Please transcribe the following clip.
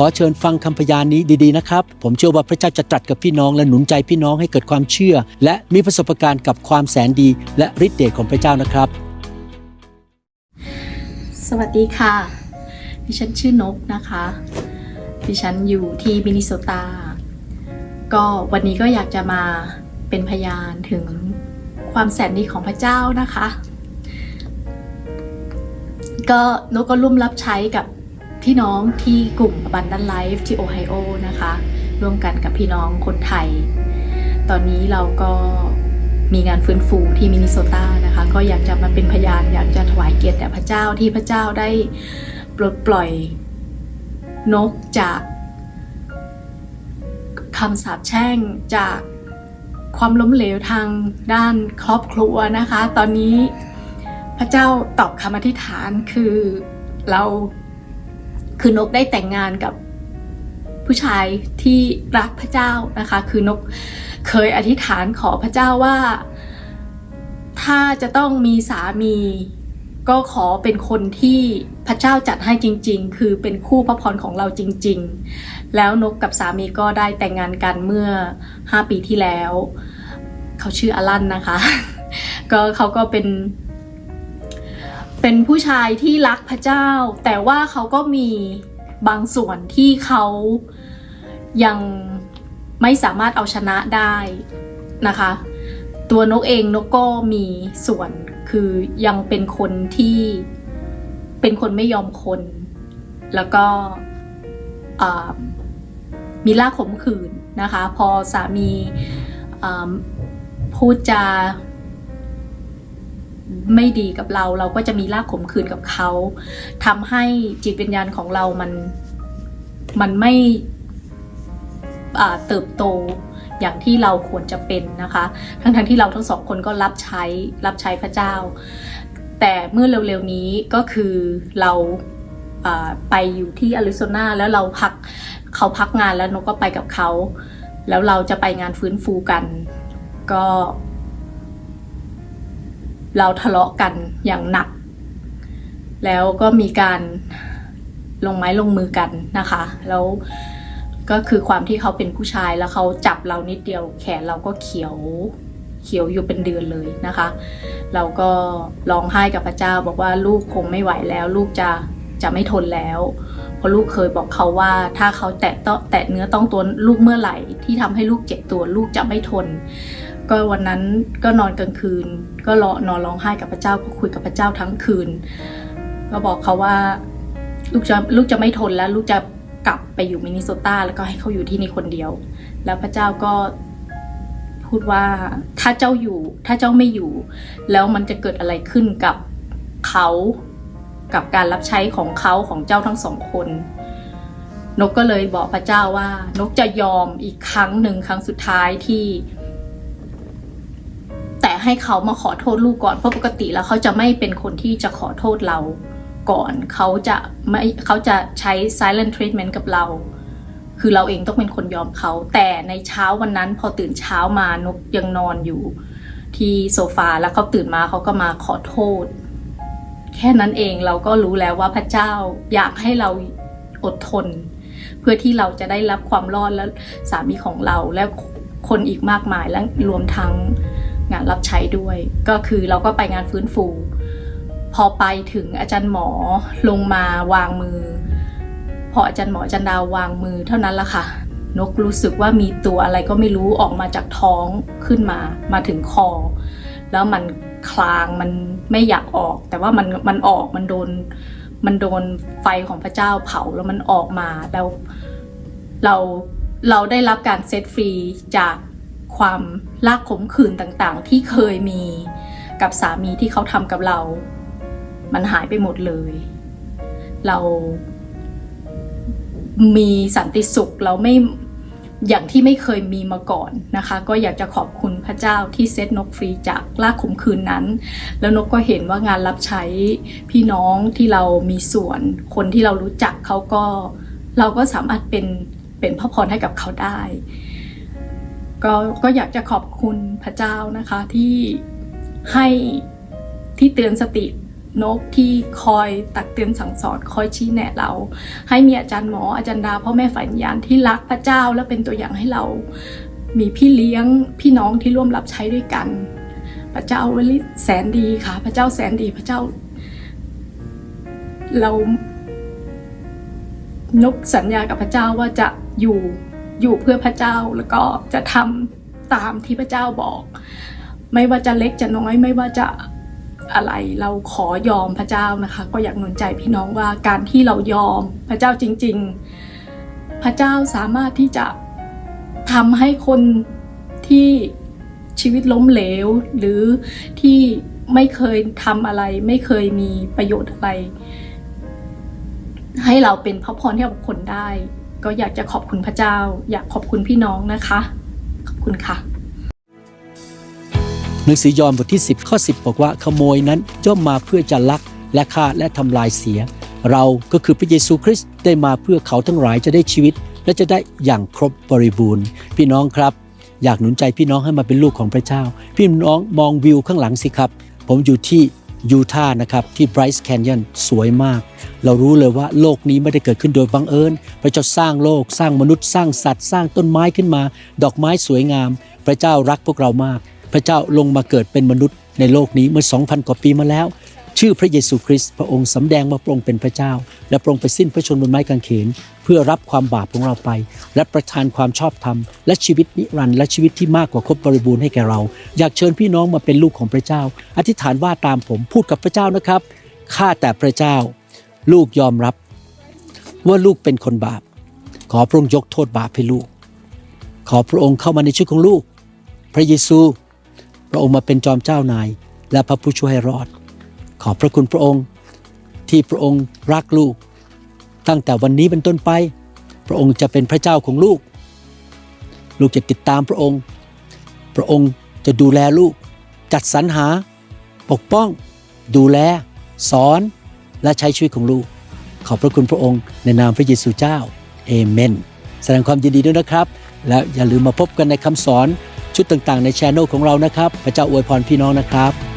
ขอเชิญฟังคำพยานนี้ดีๆนะครับ ผมเชื่อว่าพระเจ้าจะตรัสกับพี่น้องและหนุนใจพี่น้องให้เกิดความเชื่อ และมีประสบการณ์กับความแสนดี และฤทธิเดชของพระเจ้านะครับ สวัสดีค่ะ ดิฉันชื่อนกนะคะ ดิฉันอยู่ที่มินนิโซตา ก็วันนี้ก็อยากจะมาเป็นพยานถึงความแสนดีของพระเจ้านะคะ ก็นกก็ร่วมรับใช้กับ พี่น้องที่กลุ่ม Abundant Life ที่โอไฮโอนะคะ ร่วมกันกับพี่น้องคนไทย ตอนนี้เราก็มีงานฟื้นฟูที่มินนิโซตานะคะ ก็อยากจะมาเป็นพยานอยากจะถวายเกียรติแด่พระเจ้าที่พระเจ้าได้ปลดปล่อยนกจากคำสาปแช่งจากความล้มเหลวทางด้านครอบครัวนะคะ ตอนนี้พระเจ้าตอบคำอธิษฐานคือเรา คือนกได้แต่งงานกับผู้ชายที่รักพระเจ้านะคะ คือนกเคยอธิษฐานขอพระเจ้าว่า ถ้าจะต้องมีสามีก็ขอเป็นคนที่พระเจ้าจัดให้จริง ๆ คือเป็นคู่พระพรของเราจริง ๆ แล้วนกกับสามีก็ได้แต่งงานกันเมื่อ 5 ปีที่แล้ว เขาชื่ออลันนะคะ ก็เขาก็เป็น เป็นผู้ชายที่รักพระเจ้า แต่ว่าเขาก็มีบางส่วนที่เขายังไม่สามารถเอาชนะได้นะคะ ตัวนกเองนกก็มีส่วนคือยังเป็นคนที่เป็นคนไม่ยอมคน แล้วก็มีล่าขมขืนนะคะ พอสามีพูดจา ไม่ดีกับเรา เราก็จะมีลากขมขื่นกับเขาทำให้จิตวิญญาณของเรามันมันไม่เติบโตอย่างที่เราควรจะเป็นนะคะ ทั้งๆทที่เราทั้งสองคนก็รับใช้รับใช้พระเจ้า แต่เมื่อเร็วๆนี้ก็คือเราอ่าไปอยู่ที่อาริโซนาแล้วเราพักเขาพักงานแล้วนกก็ไปกับเขา แล้วเราจะไปงานฟื้นฟูกัน ก็ เราทะเลาะกันอย่างหนัก แล้วก็มีการลงไม้ลงมือกันนะคะ แล้วก็คือความที่เขาเป็นผู้ชายแล้วเขาจับเรานิดเดียว แขนเราก็เขียวเขียวอยู่เป็นเดือนเลยนะคะ เราก็ร้องไห้กับพระเจ้าบอกว่าลูกคงไม่ไหวแล้ว ลูกจะจะไม่ทนแล้ว เพราะลูกเคยบอกเขาว่าถ้าเขาแตะตอแตะเนื้อต้องตัวลูกเมื่อไหร่ที่ทำให้ลูกเจ็บตัวลูกจะไม่ทน ก็วันนั้นก็นอนกลางคืน ก็รอนอนร้องไห้กับพระเจ้าก็คุยกับพระเจ้าทั้งคืน ก็บอกเขาว่าลูกจะลูกจะไม่ทนแล้วลูกจะกลับไปอยู่มินนิโซตาแล้วก็ให้เขาอยู่ที่นี่คนเดียว แล้วพระเจ้าก็พูดว่าถ้าเจ้าอยู่ ถ้าเจ้าไม่อยู่ แล้วมันจะเกิดอะไรขึ้นกับเขากับการรับใช้ของเขาของเจ้าทั้งสองคน นกก็เลยบอกพระเจ้าว่า นกจะยอมอีกครั้งหนึ่งครั้งสุดท้ายที่ ให้เขามาขอโทษลูกก่อนเพราะปกติแล้วเขาจะไม่เป็นคนที่จะขอโทษเราก่อนเขาจะไม่เขาจะใช้ silent treatment กับเรา คือเราเองต้องเป็นคนยอมเขา แต่ในเช้าวันนั้นพอตื่นเช้ามานกยังนอนอยู่ ที่โซฟาแล้วเขาตื่นมาเขาก็มาขอโทษ แค่นั้นเองเราก็รู้แล้วว่าพระเจ้าอยากให้เราอดทน เพื่อที่เราจะได้รับความรอดและสามีของเราและคนอีกมากมายและรวมทั้ง งานรับใช้ด้วย ก็คือเราก็ไปงานฟื้นฟู พอไปถึงอาจารย์หมอลงมาวางมือ พออาจารย์หมออาจารย์ดาววางมือเท่านั้นละค่ะ นกรู้สึกว่ามีตัวอะไรก็ไม่รู้ออกมาจากท้องขึ้นมามาถึงคอ แล้วมันคลางมันไม่อยากออก แต่ว่ามันมันออกมันโดนมันโดนไฟของพระเจ้าเผาแล้วมันออกมาแล้วเราเราได้รับการเซตฟรีจาก ความลากขมขื่นต่างๆ ที่เคยมีกับสามีที่เขาทำกับเรา มันหายไปหมดเลย เรามีสันติสุขเราไม่อย่างที่ไม่เคยมีมาก่อนนะคะ ก็อยากจะขอบคุณพระเจ้าที่เซตนกฟรีจากลากขมคืนนั้น แล้วนกก็เห็นว่างานรับใช้พี่น้องที่เรามีส่วน คนที่เรารู้จักเขาก็ เราก็สามารถเป็นเป็นพระพรให้กับเขาได้ ก็ก็อยากจะขอบคุณพระเจ้านะคะที่ให้ที่เตือนสตินกที่คอยตักเตือนสั่งสอนคอยชี้แนะเรา ให้มีอาจารย์หมออาจารย์ดาพ่อแม่ฝ่ายวิญญาณที่รักพระเจ้าและเป็นตัวอย่างให้เรา มีพี่เลี้ยงพี่น้องที่ร่วมรับใช้ด้วยกัน พระเจ้าวันนี้แสนดีค่ะ พระเจ้าแสนดีพระเจ้า เรานกสัญญากับพระเจ้าว่าจะอยู่ อยู่เพื่อพระเจ้าแล้วก็จะทำตามที่พระเจ้าบอก ไม่ว่าจะเล็กจะน้อยไม่ว่าจะอะไรเราขอยอมพระเจ้านะคะ ก็อยากหนุนใจพี่น้องว่าการที่เรายอมพระเจ้าจริง ๆ พระเจ้าสามารถที่จะทำให้คนที่ชีวิตล้มเหลว หรือที่ไม่เคยทำอะไร ไม่เคยมีประโยชน์อะไร ให้เราเป็นพระพรให้กับคนได้ ก็อยากจะขอบคุณพระเจ้า อยากขอบคุณพี่น้องนะคะ ขอบคุณค่ะ หนังสือยอห์นบทที่ 10 ข้อ 10 บอกว่าขโมยนั้นย่อมมาเพื่อจะลักและฆ่าและทำลายเสีย เราก็คือพระเยซูคริสต์ได้มาเพื่อเขาทั้งหลายจะได้ชีวิต และจะได้อย่างครบบริบูรณ์ พี่น้องครับ อยากหนุนใจพี่น้องให้มาเป็นลูกของพระเจ้า พี่น้องมองวิวข้างหลังสิครับ ผมอยู่ที่ ยูทาห์นะครับที่ไบรซ์แคนยอนสวยมาก เรารู้เลยว่าโลกนี้ไม่ได้เกิดขึ้นโดยบังเอิญ พระเจ้าสร้างโลก สร้างมนุษย์สร้างสัตว์ สร้างต้นไม้ขึ้นมา ดอกไม้สวยงาม พระเจ้ารักพวกเรามาก พระเจ้าลงมาเกิดเป็นมนุษย์ในโลกนี้เมื่อ 2,000 กว่าปีมาแล้ว ชื่อพระเยซูคริสต์พระองค์สำแดงมาพระองค์เป็นพระเจ้า และพระองค์ไปสิ้นพระชนม์บนไม้กางเขน เพื่อรับความบาปของเราไป และประทานความชอบธรรม และชีวิตนิรันดร์และชีวิตที่มากกว่าครบบริบูรณ์ให้แก่เรา อยากเชิญพี่น้องมาเป็นลูกของพระเจ้า อธิษฐานว่าตามผมพูดกับพระเจ้านะครับข้าแต่พระเจ้า ลูกยอมรับ ว่าลูกเป็นคนบาป ขอพระองค์ยกโทษบาปให้ลูก ขอพระองค์เข้ามาในชีวิตของลูก พระเยซู พระองค์มาเป็นจอมเจ้านาย และพระผู้ช่วยให้รอด ขอบพระคุณพระองค์ ที่พระองค์รักลูก ตั้งแต่วันนี้เป็นต้นไป พระองค์จะเป็นพระเจ้าของลูก ลูกจะติดตามพระองค์ พระองค์จะดูแลลูก จัดสรรหา ปกป้อง ดูแล สอนและใช้ชีวิตของลูก ขอบพระคุณพระองค์ในนามพระเยซูเจ้าเอเมนแสดงความยินดีด้วยนะครับ และอย่าลืมมาพบกันในคำสอนชุดต่างๆ ในช anel ของเรานะครับ พระเจ้าอวยพรพี่น้องนะครับ